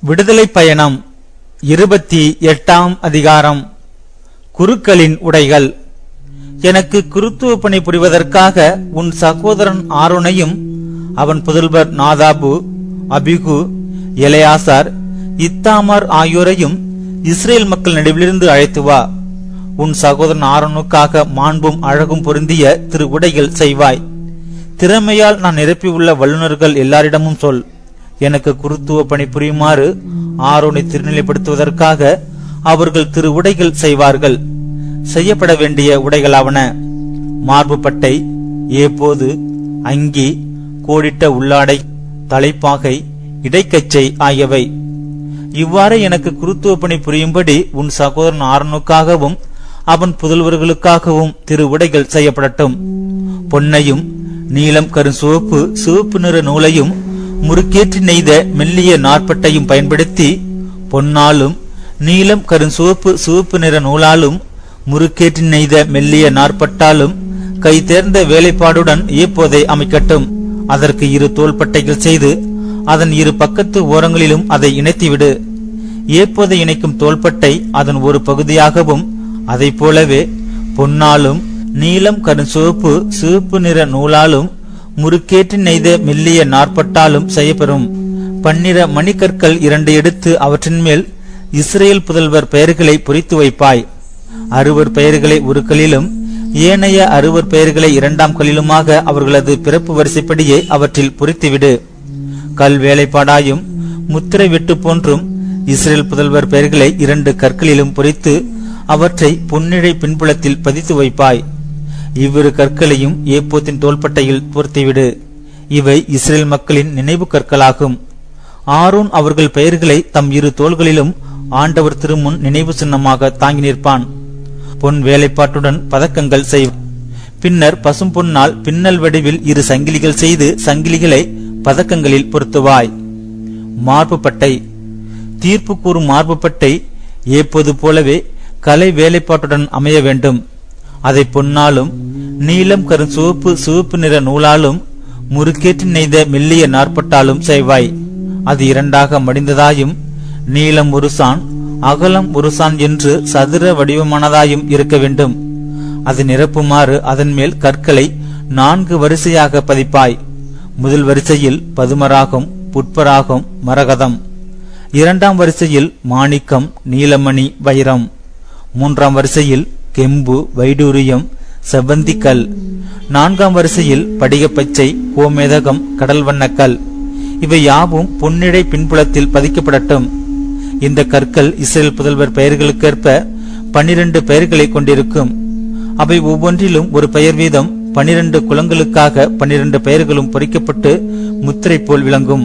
விடுதலை பயணம் இருபத்தி எட்டாம் அதிகாரம். குருக்களின் உடைகள். எனக்கு குருத்துவ பணி புரிவதற்காக உன் சகோதரன் ஆரோனையும் அவன் புதல்வர் நாதாபு அபிகு எலையாசார் இத்தாமர் ஆகியோரையும் இஸ்ரேல் மக்கள் நடுவிலிருந்து அழைத்து வா. உன் சகோதரன் ஆரோனுக்காக மாண்பும் அழகும் பொருந்திய திரு உடைகள் செய்வாய். திறமையால் நான் நிரப்பியுள்ள வல்லுநர்கள் எல்லாரிடமும் சொல். எனக்கு குருத்துவ பணி புரியுமாறு ஆரோனை திருநிலைப்படுத்துவதற்காக அவர்கள் திரு உடைகள் செய்வார்கள். செய்யப்பட வேண்டிய உடைகளாவன மார்பு பட்டை ஏப்போது அங்கி கோடிட்ட உள்ளாடை தலைப்பாகை இடைக்கச்சை ஆகியவை. இவ்வாறு எனக்கு குருத்துவ பணி புரியும்படி உன் சகோதரன் ஆரனுக்காகவும் அவன் புதல்வர்களுக்காகவும் திரு உடைகள் செய்யப்படட்டும். பொன்னையும் நீலம் கருஞ்சிவப்பு சிவப்பு நிற நூலையும் முறுக்கேற்றி நெய்த மெல்லிய நாற்பட்டையும் பயன்படுத்தி பொன்னாலும் நீலம் கருஞ்சிவப்பு சிவப்பு நிற நூலாலும் முறுக்கேற்றி நெய்த மெல்லிய நாற்பட்டாலும் கை தேர்ந்த வேலைப்பாடுடன் ஏப்போதை அமைக்கட்டும். அதற்கு இரு தோள்பட்டைகள் செய்து அதன் இரு பக்கத்து ஓரங்களிலும் அதை இணைத்துவிடு. ஏப்போதை இணைக்கும் தோள்பட்டை அதன் ஒரு பகுதியாகவும் அதைப் போலவே பொன்னாலும் நீலம் கருஞ்சிவப்பு சிவப்பு நிற நூலாலும் முறுக்கேற்றி நெய்த மெல்லிய நாற்பட்டாலும் செய்யப்பெறும். பன்னிர மணிக்கற்கள் இரண்டு எடுத்து அவற்றின் மேல் இஸ்ரேல் புதல்வர் பெயர்களை பொறித்து வைப்பாய். அறுவர் பெயர்களை ஒரு கல்லிலும் ஏனைய அறுவர் பெயர்களை இரண்டாம் கல்லிலுமாக அவர்களது பிறப்பு வரிசைப்படியே அவற்றில் பொறித்துவிடு. கல் வேலைப்பாடாயும் முத்திரை வெட்டு போன்றும் இஸ்ரேல் புதல்வர் பெயர்களை இரண்டு கற்களிலும் பொறித்து அவற்றை பொன்னிழை பின்புலத்தில் பதித்து வைப்பாய். இவ்விரு கற்களையும் ஏப்போத்தின் தோள்பட்டையில் பொருத்திவிடு. இவை இஸ்ரேல் மக்களின் நினைவு கற்களாகும். ஆரோன் அவர்கள் பெயர்களை தம் இரு தோள்களிலும் ஆண்டவர் திருமுன் நினைவு சின்னமாக தாங்கி நிற்பான். பொன் வேலைப்பாட்டுடன் பதக்கங்கள் செய். பின்னர் பசும் பொன்னால் பின்னல் வடிவில் இரு சங்கிலிகள் செய்து சங்கிலிகளை பதக்கங்களில் பொருத்துவாய். மார்பு பட்டை. தீர்ப்பு கூறும் மார்பு பட்டை ஏப்போது போலவே கலை வேலைப்பாட்டுடன் அமைய வேண்டும். அதை பொன்னாலும் நீலம் கரும் சிவப்பு சிவப்பு நிற நூலாலும் முறுக்கேற்றி நெய்த மெல்லிய நாற்பட்டாலும் செய்வாய். அது இரண்டாக மடிந்ததாயும் நீளம் ஒரு சான் அகலம் ஒரு சான் என்று சதுர வடிவமானதாயும் இருக்க வேண்டும். அது நிரப்புமாறு அதன் மேல் கற்களை நான்கு வரிசையாக பதிப்பாய். முதல் வரிசையில் பதுமராகம் புட்பராகம் மரகதம். இரண்டாம் வரிசையில் மாணிக்கம் நீலமணி வைரம். மூன்றாம் வரிசையில் கெம்பு வைடூரியம் செவ்வந்திக்கல். நான்காம் வரிசையில் படிகப்பச்சை கோமேதகம் கடல் வண்ணக்கல். இவை யாவும் பொன்னிடை பின்புலத்தில் பதிக்கப்படட்டும். இந்த கற்கள் இஸ்ரேல் புதல்வர் பெயர்களுக்கேற்ப பன்னிரண்டு பெயர்களை கொண்டிருக்கும். அவை ஒவ்வொன்றிலும் ஒரு பெயர் வீதம் பனிரெண்டு குலங்களுக்காக பன்னிரண்டு பெயர்களும் பொறிக்கப்பட்டு முத்திரை போல் விளங்கும்.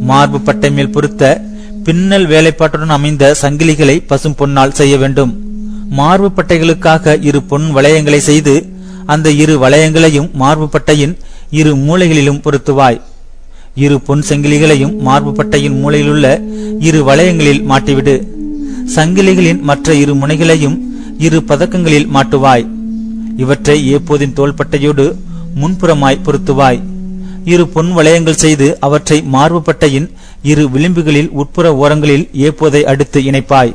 மார்பு பட்டை மேல் பொருத்த பின்னல் வேலைப்பாட்டுடன் அமைந்த சங்கிலிகளை பசும் பொன்னால் செய்ய வேண்டும். மார்பு பட்டைகளுக்காக இரு பொன் வளையங்களை செய்து அந்த இரு வளையங்களையும் மார்பு பட்டையின் இரு மூலைகளிலும் பொருத்துவாய். இரு பொன் சங்கிலிகளையும் மார்பு பட்டையின் மூலையிலுள்ள இரு வளையங்களில் மாட்டிவிடு. சங்கிலிகளின் மற்ற இரு முனைகளையும் இரு பதக்கங்களில் மாட்டுவாய். இவற்றை ஏப்போதின் தோள்பட்டையோடு முன்புறமாய் பொருத்துவாய். இரு பொன் வளையங்கள் செய்து அவற்றை மார்பு பட்டையின் இரு விளிம்புகளில் உட்புற ஓரங்களில் ஏப்போதை அடுத்து இணைப்பாய்.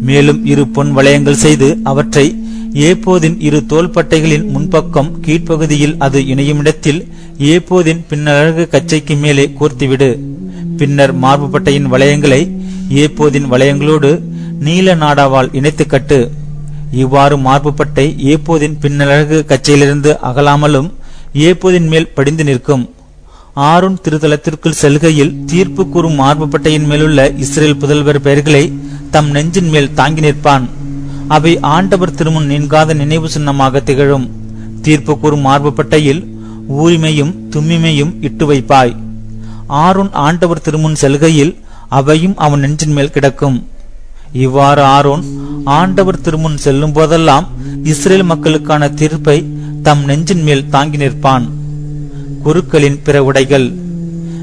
மேலும் இரு பொன் வளையங்கள் செய்து அவற்றை ஏப்போதின் இரு தோள்பட்டைகளின் முன்பக்கம் கீழ்ப்பகுதியில் அது இணையும் இடத்தில் ஏப்போதின் பின்னழகு கச்சைக்கு மேலே கோர்த்துவிடு. பின்னர் மார்புப்பட்டையின் வளையங்களை ஏப்போதின் வளையங்களோடு நீல நாடாவால் இணைத்து கட்டு. இவ்வாறு மார்புப்பட்டை ஏப்போதின் பின்னழகு கச்சையிலிருந்து அகலாமலும் ஏப்போதின் மேல் படிந்து நிற்கும். ஆறுன் திருத்தலத்திற்குள் செல்கையில் தீர்ப்பு கூறும் மார்புப்பட்டையின் மேலுள்ள இஸ்ரேல் புதல்வர் பெயர்களை தம் நெஞ்சின் மேல் தாங்கி நிற்பான். அவை ஆண்டவர் திருமுன் நீங்காத நினைவு சின்னமாக திகழும். தீர்ப்பு கூறும் மார்புப்பட்டையில் ஊரிமையும் தும்மிமையும் இட்டு வைப்பாய். ஆரோன் ஆண்டவர் திருமுன் செல்கையில் அவையும் அவன் நெஞ்சின் மேல் கிடக்கும். இவ்வாறு ஆரோன் ஆண்டவர் திருமுன் செல்லும் போதெல்லாம் இஸ்ரேல் மக்களுக்கான தீர்ப்பை தம் நெஞ்சின் மேல் தாங்கி நிற்பான். குருக்களின் பிற உடைகள்.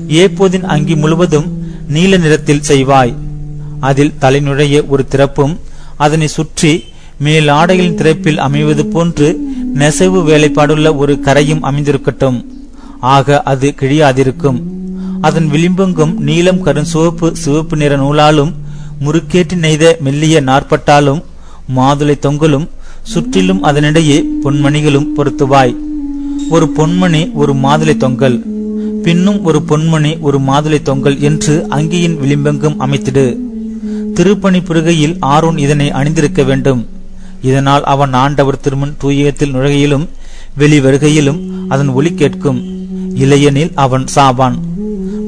ஏப்போதின் அங்கி முழுவதும் நீல நிறத்தில் செய்வாய். அதில் தலைநுழைய ஒரு திறப்பும் அதனை சுற்றி மேல் திறப்பில் அமைவது போன்று நெசவு வேலைப்பாடுள்ள ஒரு கரையும் அமைந்திருக்கட்டும். ஆக அது கிழியாதிருக்கும். அதன் விளிம்பெங்கும் நீலம் கருஞ்சிவப்பு சிவப்பு நிற நூலாலும் முறுக்கேற்றி நெய்த மெல்லிய நாற்பட்டாலும் மாதுளை தொங்கலும் சுற்றிலும் அதனிடையே பொன்மணிகளும் பொருத்துவாய். ஒரு பொன்மணி ஒரு மாதுளை தொங்கல். பின்னும் ஒரு பொன்மணி ஒரு மாதுளை தொங்கல் என்று அங்கியின் விளிம்பெங்கும் அமைத்திடு. திருப்பணி புருகையில் ஆரோன் இதனை அணிந்திருக்க வேண்டும். இதனால் அவன் ஆண்டவர் திருமண் தூயகத்தில் நுழைகையிலும் வெளி வருகையிலும் அதன் ஒலி கேட்கும். இல்லையெனில் அவன் சாவான்.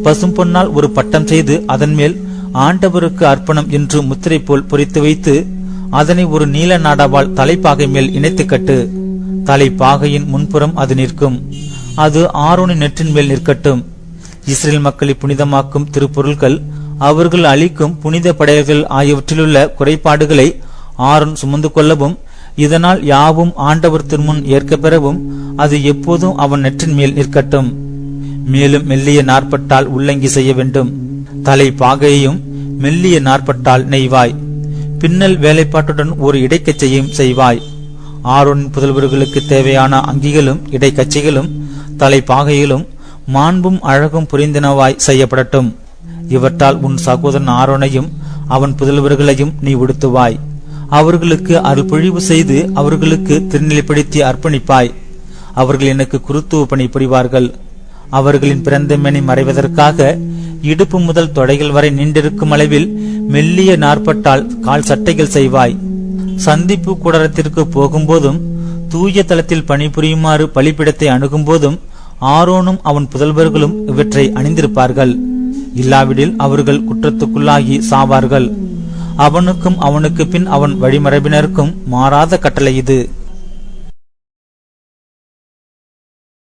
பசும் பொன்னால் ஒரு பட்டம் செய்து அதன் மேல் ஆண்டவருக்கு அர்ப்பணம் என்று முத்திரை போல் பொறித்து வைத்து அதனை ஒரு நீல நாடாவால் தலைப்பாகை மேல் இணைத்து கட்டு. தலைப்பாகையின் முன்புறம் அது நிற்கும். அது ஆரோனின் நெற்றின் மேல் நிற்கட்டும். இஸ்ரேல் மக்களை புனிதமாக்கும் திருப்பொருள்கள் அவர்கள் அளிக்கும் புனித படையல்கள் ஆகியவற்றிலுள்ள குறைபாடுகளை ஆரோன் சுமந்து கொள்ளவும் இதனால் யாவும் ஆண்டவர் திருமுன் ஏற்க பெறவும் அது எப்போதும் அவன் நெற்றின் மேல் நிற்கட்டும். மேலும் மெல்லிய நாற்பட்டால் உள்ளங்கி செய்ய வேண்டும். தலை பாகையையும் மெல்லிய நாற்பட்டால் நெய்வாய். பின்னல் வேலைப்பாட்டுடன் ஒரு இடைக்கச்சையும் செய்வாய். ஆரோனின் புதல்வர்களுக்கு தேவையான அங்கிகளும் இடைக்கச்சைகளும் தலை பாகைகளும் மாண்பும் அழகும் புரிந்தனவாய் செய்யப்படட்டும். இவற்றால் உன் சகோதரன் ஆரோனையும் அவன் புதல்வர்களையும் நீ உடுத்துவாய். அவர்களுக்கு அருள்பொழிவு செய்து அவர்களுக்கு திருநிலைப்படுத்தி அர்ப்பணிப்பாய். அவர்கள் எனக்கு குருத்துவ பணி புரிவார்கள். அவர்களின் பிறந்தமேனி மறைவதற்காக இடுப்பு முதல் தொடைகள் வரை நீண்டிருக்கும் அளவில் மெல்லிய நாற்பட்டால் கால் சட்டைகள் செய்வாய். சந்திப்பு கூடாரத்திற்கு போகும்போதும் தூய தளத்தில் பணிபுரியுமாறு பலிப்பிடத்தை அணுகும்போதும் ஆரோனும் அவன் புதல்வர்களும் இவற்றை அணிந்திருப்பார்கள். இல்லாவிடில் அவர்கள் குற்றத்துக்குள்ளாகி சாவார்கள். அவனுக்கும் அவனுக்கு பின் அவன் வழிமரபினருக்கும் மாறாத கட்டளை இது.